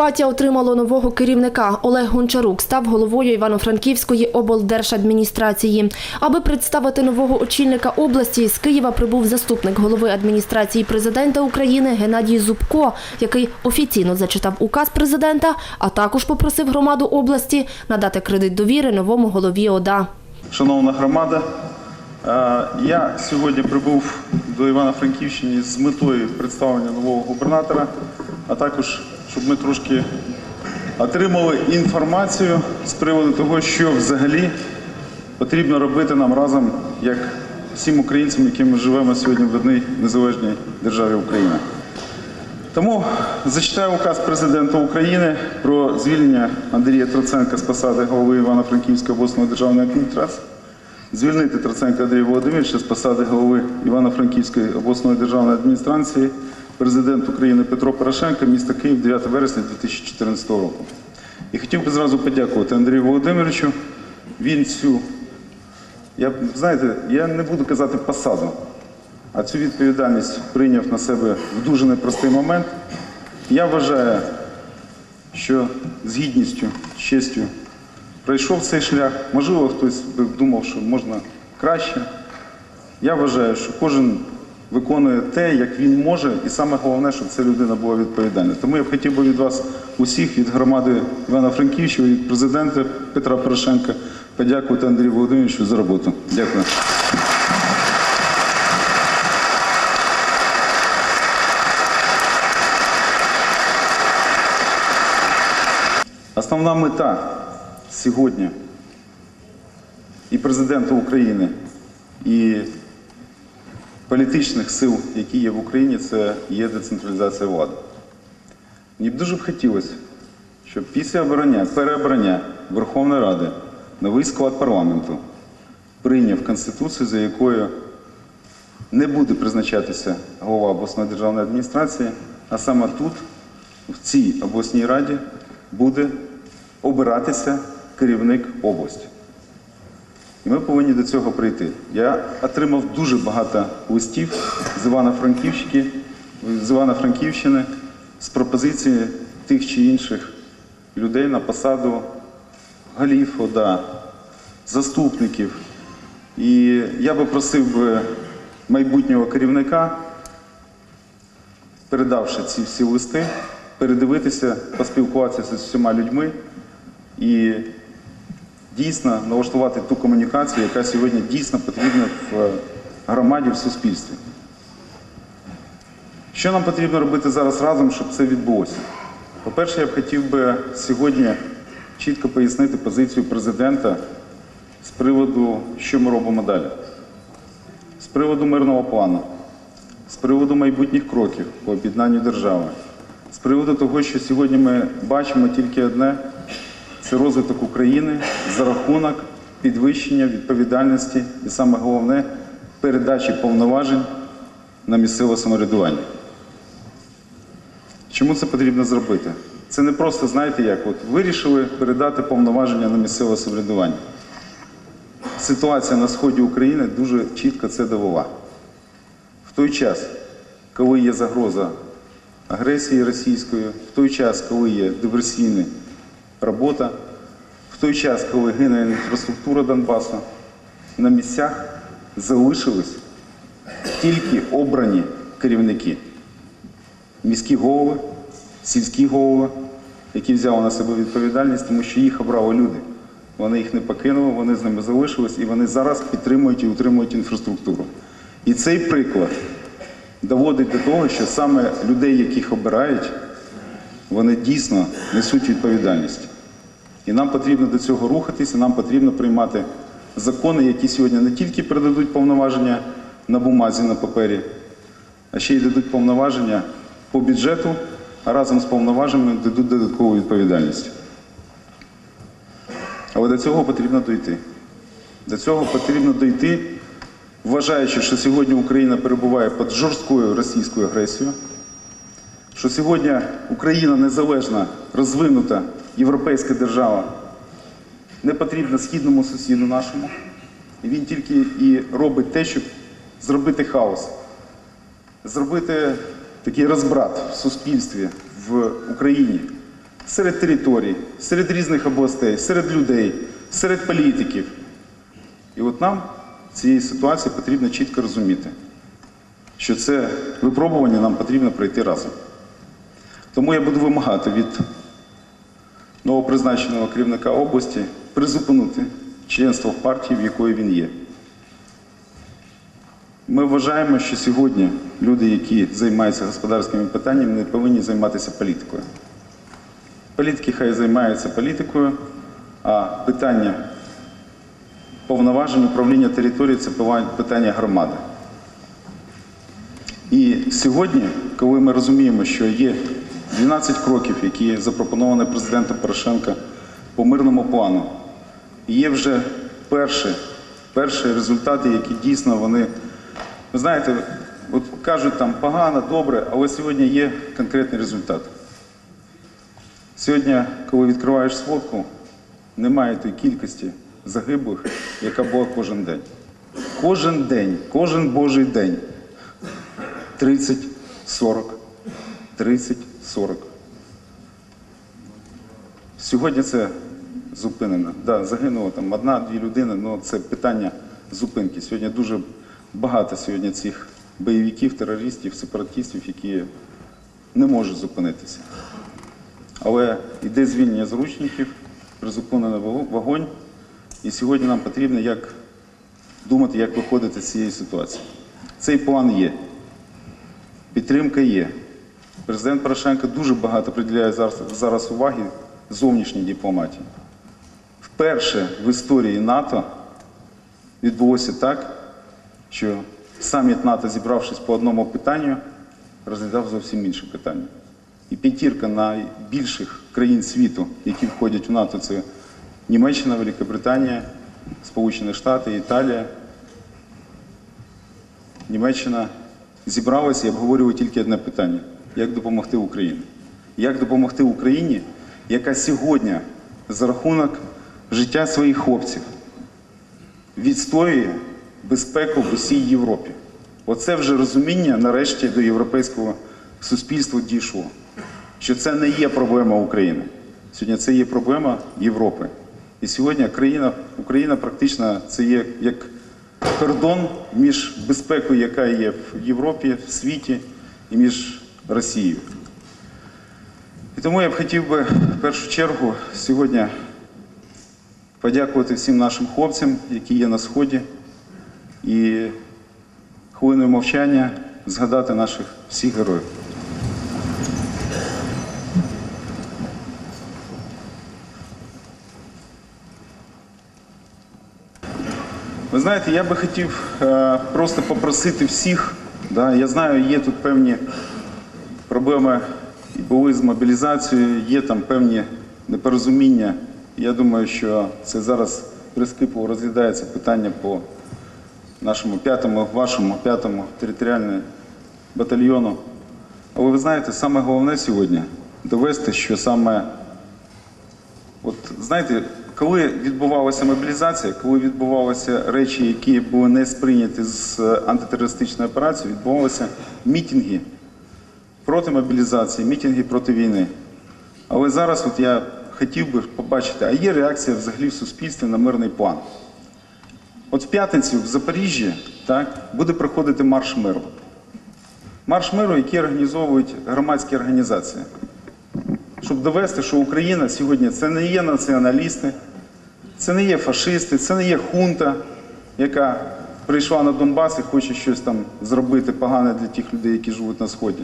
Прикарпаття отримало нового керівника. Олег Гончарук став головою Івано-Франківської облдержадміністрації. Аби представити нового очільника області, з Києва прибув заступник голови адміністрації президента України Геннадій Зубко, який офіційно зачитав указ президента, а також попросив громаду області надати кредит довіри новому голові ОДА. Шановна громада, е, я сьогодні прибув до Івано-Франківщини з метою представлення нового губернатора, а також щоб ми трошки отримали інформацію з приводу того, що взагалі потрібно робити нам разом, як всім українцям, які ми живемо сьогодні в одній незалежній державі Україна. Тому зачитаю указ президента України про звільнення Андрія Троценка з посади голови Івано-Франківської обласної державної адміністрації, звільнити Троценка Андрія Володимировича з посади голови Івано-Франківської обласної державної адміністрації, президент України Петро Порошенко, місто Київ, 9 вересня 2014 року. І хотів би зразу подякувати Андрію Володимировичу. Він цю, я знаєте, я не буду казати посаду, а цю відповідальність прийняв на себе в дуже непростий момент. Я вважаю, що з гідністю, з честю пройшов цей шлях. Можливо, хтось би думав, що можна краще. Я вважаю, що кожен виконує те, як він може, і саме головне, щоб ця людина була відповідальна. Тому я б хотів би від вас усіх, від громади Івано-Франківщини, від президента Петра Порошенка, подякувати Андрію Володимировичу за роботу. Дякую. Основна мета сьогодні і президента України, і політичних сил, які є в Україні, це є децентралізація влади. Мені б дуже б хотілося, щоб після обрання, переобрання Верховної Ради новий склад парламенту прийняв Конституцію, за якою не буде призначатися голова обласної державної адміністрації, а саме тут, в цій обласній раді, буде обиратися керівник області. І ми повинні до цього прийти. Я отримав дуже багато листів з Івано-Франківщини, з Івано-Франківщини з пропозицією тих чи інших людей на посаду голів ОДА, заступників. І я би просив би майбутнього керівника, передавши ці всі листи, передивитися, поспілкуватися з всіма людьми і дійсно налаштувати ту комунікацію, яка сьогодні дійсно потрібна в громаді, в суспільстві. Що нам потрібно робити зараз разом, щоб це відбулося? По-перше, я б хотів би сьогодні чітко пояснити позицію президента з приводу, що ми робимо далі, з приводу мирного плану, з приводу майбутніх кроків по об'єднанню держави, з приводу того, що сьогодні ми бачимо тільки одне це розвиток України за рахунок підвищення відповідальності і саме головне передачі повноважень на місцеве самоврядування. Чому це потрібно зробити? Це не просто, знаєте, як от вирішили передати повноваження на місцеве самоврядування. Ситуація на сході України дуже чітко це довела. В той час, коли є загроза агресії російської, в той час, коли є диверсійні робота, в той час, коли гине інфраструктура Донбасу, на місцях залишились тільки обрані керівники, міські голови, сільські голови, які взяли на себе відповідальність, тому що їх обрали люди. Вони їх не покинули, вони з ними залишились і вони зараз підтримують і утримують інфраструктуру. І цей приклад доводить до того, що саме людей, яких обирають, вони дійсно несуть відповідальність. І нам потрібно до цього рухатися, нам потрібно приймати закони, які сьогодні не тільки передадуть повноваження на бумазі, на папері, а ще й дадуть повноваження по бюджету, а разом з повноваженнями дадуть додаткову відповідальність. Але до цього потрібно дойти. До цього потрібно дойти, вважаючи, що сьогодні Україна перебуває під жорсткою російською агресією, що сьогодні Україна незалежна, розвинута європейська держава, не потрібна східному сусіду нашому. Він тільки і робить те, щоб зробити хаос, зробити такий розбрат в суспільстві в Україні, серед територій, серед різних областей, серед людей, серед політиків. І от нам цій ситуації потрібно чітко розуміти, що це випробування нам потрібно пройти разом. Тому я буду вимагати від новопризначеного керівника області призупинити членство в партії, в якої він є. Ми вважаємо, що сьогодні люди, які займаються господарськими питаннями, не повинні займатися політикою. Політики хай займаються політикою, а питання повноважень управління території це питання громади. І сьогодні, коли ми розуміємо, що є 12 кроків, які запропоновані президентом Порошенка по мирному плану, є вже перші, перші результати, які дійсно вони, ви знаєте, от кажуть там погано, добре, але сьогодні є конкретний результат. Сьогодні, коли відкриваєш сводку, немає тої кількості загиблих, яка була кожен день. Кожен день, кожен божий день. 30, 40, 30, 40. Сьогодні це зупинено. Да, загинуло там одна-дві людини, але це питання зупинки. Сьогодні дуже багато сьогодні цих бойовиків, терористів, сепаратистів, які не можуть зупинитися. Але йде звільнення зручників, призупинено вогонь. І сьогодні нам потрібно як думати, як виходити з цієї ситуації. Цей план є. Підтримка є. Президент Порошенко дуже багато приділяє зараз, уваги зовнішній дипломатії. Вперше в історії НАТО відбулося так, що саміт НАТО, зібравшись по одному питанню, розглядав зовсім інше питання. І п'ятірка найбільших країн світу, які входять у НАТО, це Німеччина, Великобританія, Сполучені Штати, Італія, Німеччина зібралися і обговорювали тільки одне питання: як допомогти Україні. Як допомогти Україні, яка сьогодні за рахунок життя своїх хлопців відстоює безпеку в усій Європі. Оце вже розуміння нарешті до європейського суспільства дійшло, що це не є проблема України. Сьогодні це є проблема Європи. І сьогодні країна, Україна практично це є як кордон між безпекою, яка є в Європі, в світі, і між Росією. І тому я б хотів би в першу чергу сьогодні подякувати всім нашим хлопцям, які є на Сході, і хвилиною мовчання згадати наших всіх героїв. Ви знаєте, я би хотів е, просто попросити всіх, да, я знаю, є тут певні проблеми були з мобілізацією, є там певні непорозуміння. Я думаю, що це зараз прискіпливо розглядається питання по нашому п'ятому, вашому п'ятому територіальному батальйону. Але ви знаєте, саме головне сьогодні довести, що саме От знаєте, коли відбувалася мобілізація, коли відбувалися речі, які були не сприйняті з антитерористичної операції, відбувалися мітинги проти мобілізації, мітинги проти війни. Але зараз от я хотів би побачити, а є реакція взагалі в суспільстві на мирний план. От в п'ятницю в Запоріжжі так, буде проходити марш миру. Марш миру, який організовують громадські організації щоб довести, що Україна сьогодні це не є націоналісти, це не є фашисти, це не є хунта, яка прийшла на Донбас і хоче щось там зробити погане для тих людей, які живуть на Сході.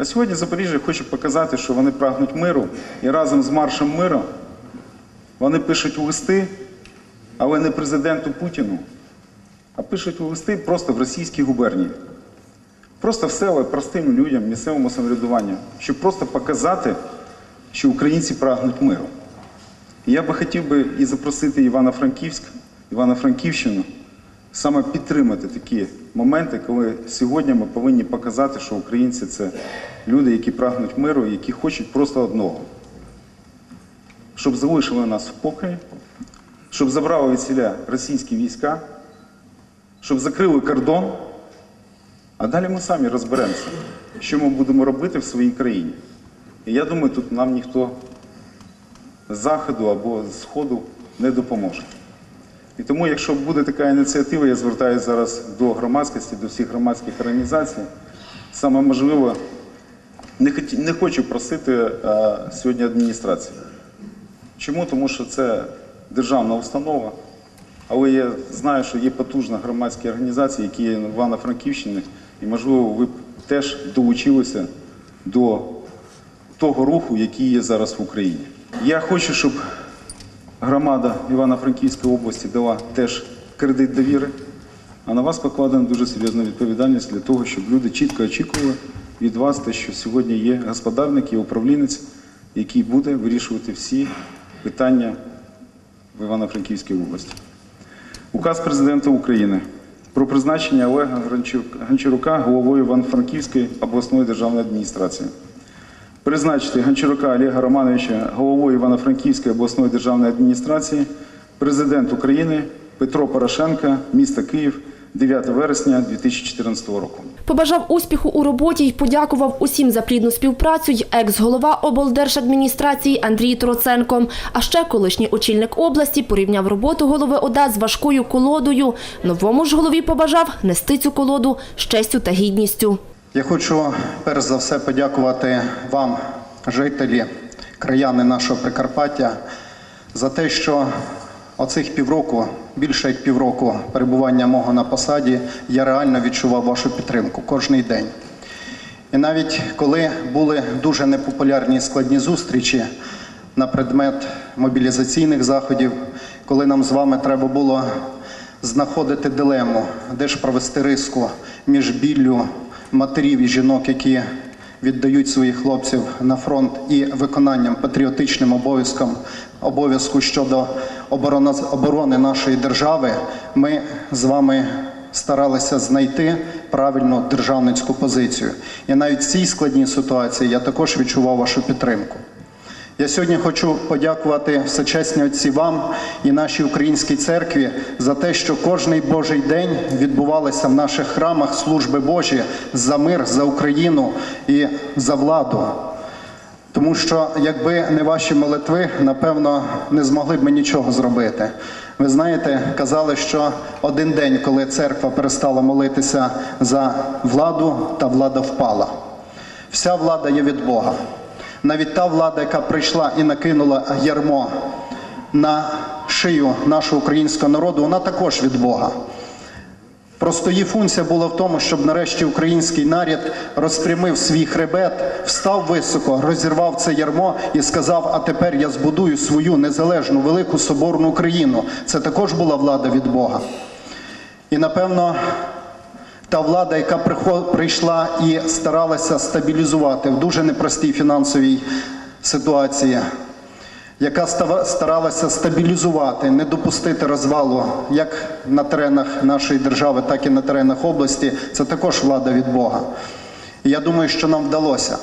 А сьогодні Запоріжжя хоче показати, що вони прагнуть миру, і разом з маршем миру вони пишуть листи, але не президенту Путіну, а пишуть листи просто в російській губернії. Просто в села простим людям, місцевому самоврядуванню, щоб просто показати, що українці прагнуть миру. І я би хотів би і запросити Івано-Франківськ, Івано-Франківщину саме підтримати такі моменти, коли сьогодні ми повинні показати, що українці це люди, які прагнуть миру, які хочуть просто одного. Щоб залишили нас в покої, щоб забрали від селя російські війська, щоб закрили кордон. А далі ми самі розберемося, що ми будемо робити в своїй країні. І я думаю, тут нам ніхто з заходу або з сходу не допоможе. І тому, якщо буде така ініціатива, я звертаюся зараз до громадськості, до всіх громадських організацій. Саме можливо, не, хоті- не хочу просити е, сьогодні адміністрацію. Чому? Тому що це державна установа, але я знаю, що є потужна громадські організації, які є в Івано-Франківщині, і, можливо, ви б теж долучилися до того руху, який є зараз в Україні. Я хочу, щоб громада Івано-Франківської області дала теж кредит довіри, а на вас покладена дуже серйозна відповідальність для того, щоб люди чітко очікували від вас те, що сьогодні є господарник і управлінець, який буде вирішувати всі питання в Івано-Франківській області. Указ президента України про призначення Олега Гончарука головою Івано-Франківської обласної державної адміністрації. Призначити Гончарука Олега Романовича головою Івано-Франківської обласної державної адміністрації, президент України Петро Порошенко, місто Київ, 9 вересня 2014 року. Побажав успіху у роботі й подякував усім за плідну співпрацю й екс-голова облдержадміністрації Андрій Троценко. А ще колишній очільник області порівняв роботу голови ОДА з важкою колодою. Новому ж голові побажав нести цю колоду з честю та гідністю. Я хочу перш за все подякувати вам, жителі, краяни нашого Прикарпаття, за те, що оцих півроку, більше як півроку перебування мого на посаді, я реально відчував вашу підтримку кожний день. І навіть коли були дуже непопулярні і складні зустрічі на предмет мобілізаційних заходів, коли нам з вами треба було знаходити дилему, де ж провести риску між біллю матерів і жінок, які віддають своїх хлопців на фронт, і виконанням патріотичним обов'язком обов'язку щодо оборони, нашої держави, ми з вами старалися знайти правильну державницьку позицію. І навіть в цій складній ситуації я також відчував вашу підтримку. Я сьогодні хочу подякувати всечесні отці вам і нашій українській церкві за те, що кожний Божий день відбувалися в наших храмах служби Божі за мир, за Україну і за владу. Тому що якби не ваші молитви, напевно, не змогли б ми нічого зробити. Ви знаєте, казали, що один день, коли церква перестала молитися за владу, та влада впала. Вся влада є від Бога. Навіть та влада, яка прийшла і накинула ярмо на шию нашого українського народу, вона також від Бога. Просто її функція була в тому, щоб нарешті український нарід розпрямив свій хребет, встав високо, розірвав це ярмо і сказав: А тепер я збудую свою незалежну велику соборну Україну. Це також була влада від Бога. І напевно, та влада, яка прийшла і старалася стабілізувати в дуже непростій фінансовій ситуації, яка старалася стабілізувати, не допустити розвалу як на теренах нашої держави, так і на теренах області, це також влада від Бога. Я думаю, що нам вдалося.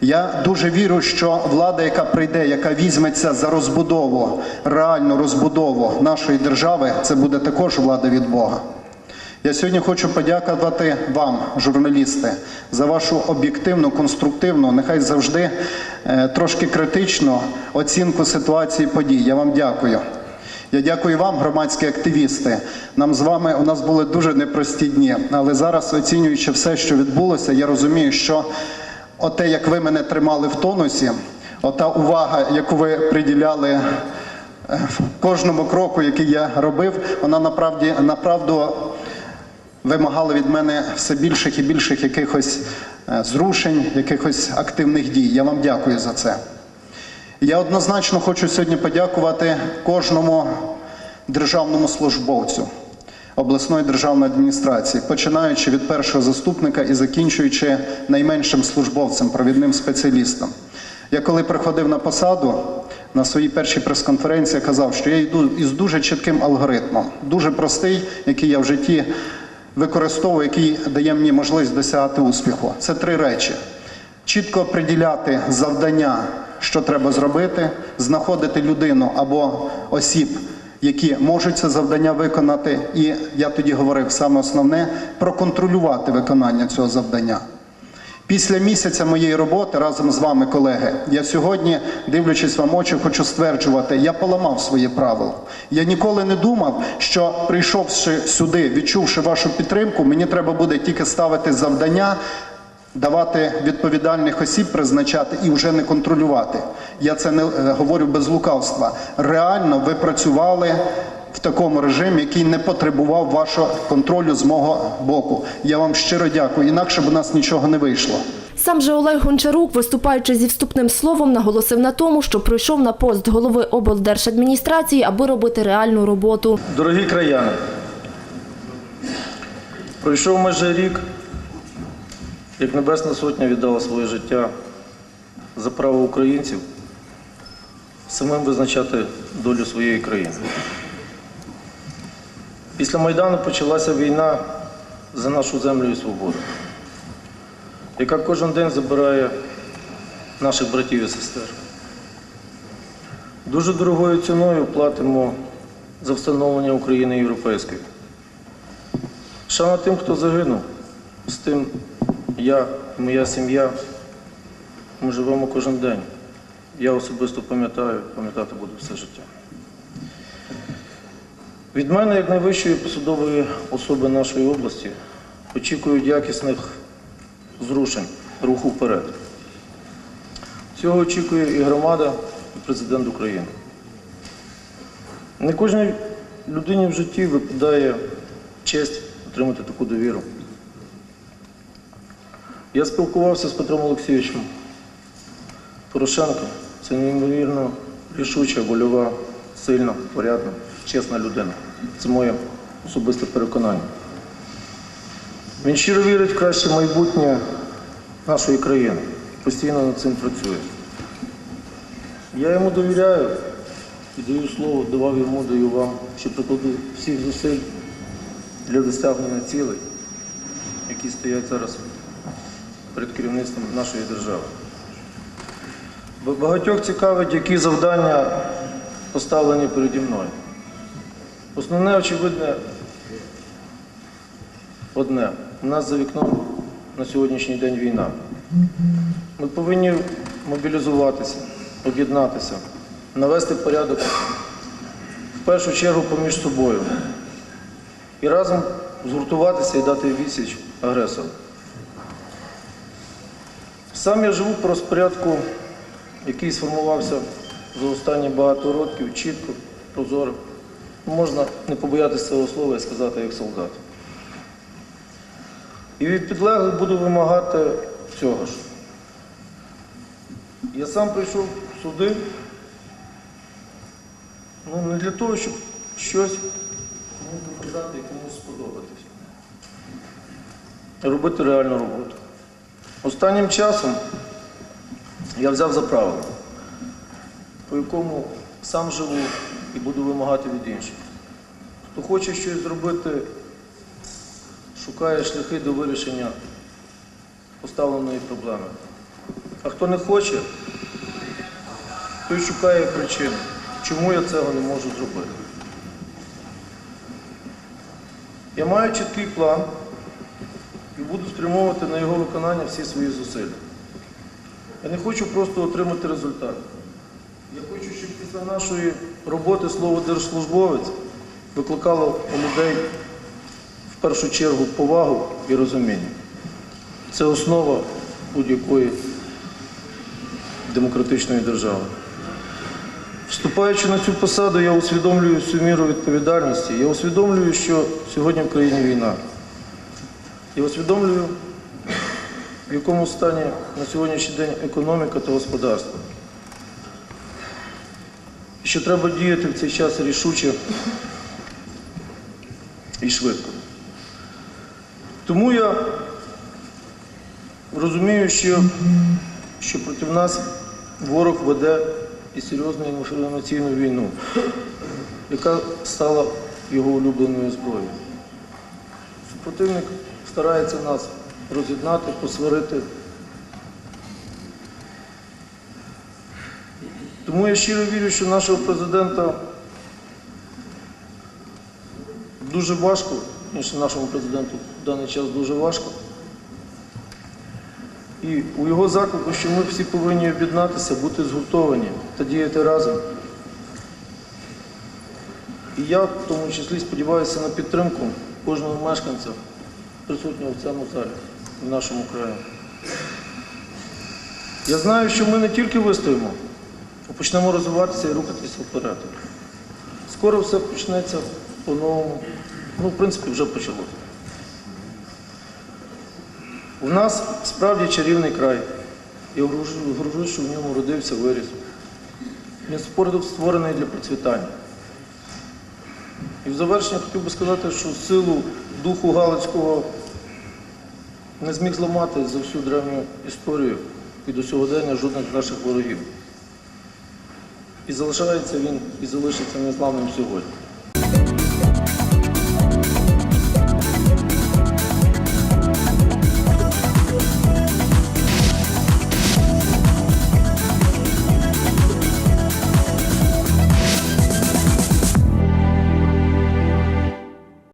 Я дуже вірю, що влада, яка прийде, яка візьметься за розбудову, реальну розбудову нашої держави, це буде також влада від Бога. Я сьогодні хочу подякувати вам, журналісти, за вашу об'єктивну, конструктивну, нехай завжди е, трошки критичну оцінку ситуації подій. Я вам дякую. Я дякую вам, громадські активісти. Нам з вами у нас були дуже непрості дні, але зараз, оцінюючи все, що відбулося, я розумію, що оте, як ви мене тримали в тонусі, ота увага, яку ви приділяли е, кожному кроку, який я робив, вона направді направду вимагали від мене все більших і більших якихось е, зрушень, якихось активних дій. Я вам дякую за це. Я однозначно хочу сьогодні подякувати кожному державному службовцю обласної державної адміністрації, починаючи від першого заступника і закінчуючи найменшим службовцем, провідним спеціалістом. Я коли приходив на посаду, на своїй першій прес-конференції казав, що я йду із дуже чітким алгоритмом, дуже простий, який я в житті використовую, який дає мені можливість досягати успіху. Це три речі: чітко приділяти завдання, що треба зробити, знаходити людину або осіб, які можуть це завдання виконати. І я тоді говорив саме основне проконтролювати виконання цього завдання. Після місяця моєї роботи разом з вами, колеги, я сьогодні, дивлячись вам очі, хочу стверджувати, я поламав свої правила. Я ніколи не думав, що прийшовши сюди, відчувши вашу підтримку, мені треба буде тільки ставити завдання. Давати відповідальних осіб призначати і вже не контролювати. Я це не е, говорю без лукавства. Реально ви працювали в такому режимі, який не потребував вашого контролю з мого боку. Я вам щиро дякую. Інакше б у нас нічого не вийшло. Сам же Олег Гончарук, виступаючи зі вступним словом, наголосив на тому, що прийшов на пост голови облдержадміністрації, аби робити реальну роботу. Дорогі краяни, пройшов майже рік, як Небесна Сотня віддала своє життя за право українців самим визначати долю своєї країни. Після Майдану почалася війна за нашу землю і свободу, яка кожен день забирає наших братів і сестер. Дуже дорогою ціною платимо за встановлення України європейської. Шана тим, хто загинув, з тим я і моя сім'я. Ми живемо кожен день. Я особисто пам'ятаю, пам'ятати буду все життя. Від мене, як найвищої посадової особи нашої області, очікують якісних зрушень, руху вперед. Цього очікує і громада, і президент України. Не кожній людині в житті випадає честь отримати таку довіру. Я спілкувався з Петром Олексійовичем Порошенком. Це неймовірно рішуча, вольова, сильна, порядна, чесна людина. Це моє особисте переконання. Він щиро вірить в краще майбутнє нашої країни. Постійно над цим працює. Я йому довіряю і даю слово, давав йому, даю вам, що прикладу всіх зусиль для досягнення цілей, які стоять зараз перед керівництвом нашої держави. Багатьох цікавить, які завдання поставлені переді мною. Основне, очевидне, одне. У нас за вікном на сьогоднішній день війна. Ми повинні мобілізуватися, об'єднатися, навести порядок в першу чергу поміж собою і разом згуртуватися і дати відсіч агресору. Сам я живу по розпорядку, який сформувався за останні багато років, чітко, прозоро. Можна не побоятися цього слова і сказати як солдат. І від підлеглих буду вимагати цього ж. Я сам прийшов сюди, ну, не для того, щоб щось комусь доказати і комусь сподобатись. Робити реальну роботу. Останнім часом я взяв за правило, по якому сам живу і буду вимагати від інших. Хто хоче щось зробити, шукає шляхи до вирішення поставленої проблеми. А хто не хоче, той шукає причину, чому я цього не можу зробити. Я маю чіткий план і буду спрямовувати на його виконання всі свої зусилля. Я не хочу просто отримати результат. Я хочу, щоб після нашої роботи слово держслужбовець викликало у людей в першу чергу повагу і розуміння. Це основа будь-якої демократичної держави. Вступаючи на цю посаду, я усвідомлюю всю міру відповідальності. Я усвідомлюю, що сьогодні в країні війна. Я усвідомлюю, в якому стані на сьогоднішній день економіка та господарство. Що треба діяти в цей час рішуче і швидко. Тому я розумію, що, що проти нас ворог веде і серйозну інформаційну війну, яка стала його улюбленою зброєю. Супротивник старається нас роз'єднати, посварити. Тому я щиро вірю, що нашого президента дуже важко, ніж нашому президенту в даний час дуже важко. І у його заклику, що ми всі повинні об'єднатися, бути згуртовані та діяти разом. І я в тому числі сподіваюся на підтримку кожного мешканця, присутнього в цьому залі, в нашому краї. Я знаю, що ми не тільки вистоїмо, почнемо розвиватися і рухатися вперед. Скоро все почнеться по-новому. Ну, в принципі, вже почалося. У нас справді чарівний край. Я горжу- горжусь, що в ньому родився, виріс. Він спор- створений для процвітання. І в завершення хотів би сказати, що силу духу Галицького не зміг зламати за всю древню історію і до сьогодення жодних наших ворогів. І залишається він і залишиться незламним сьогодні.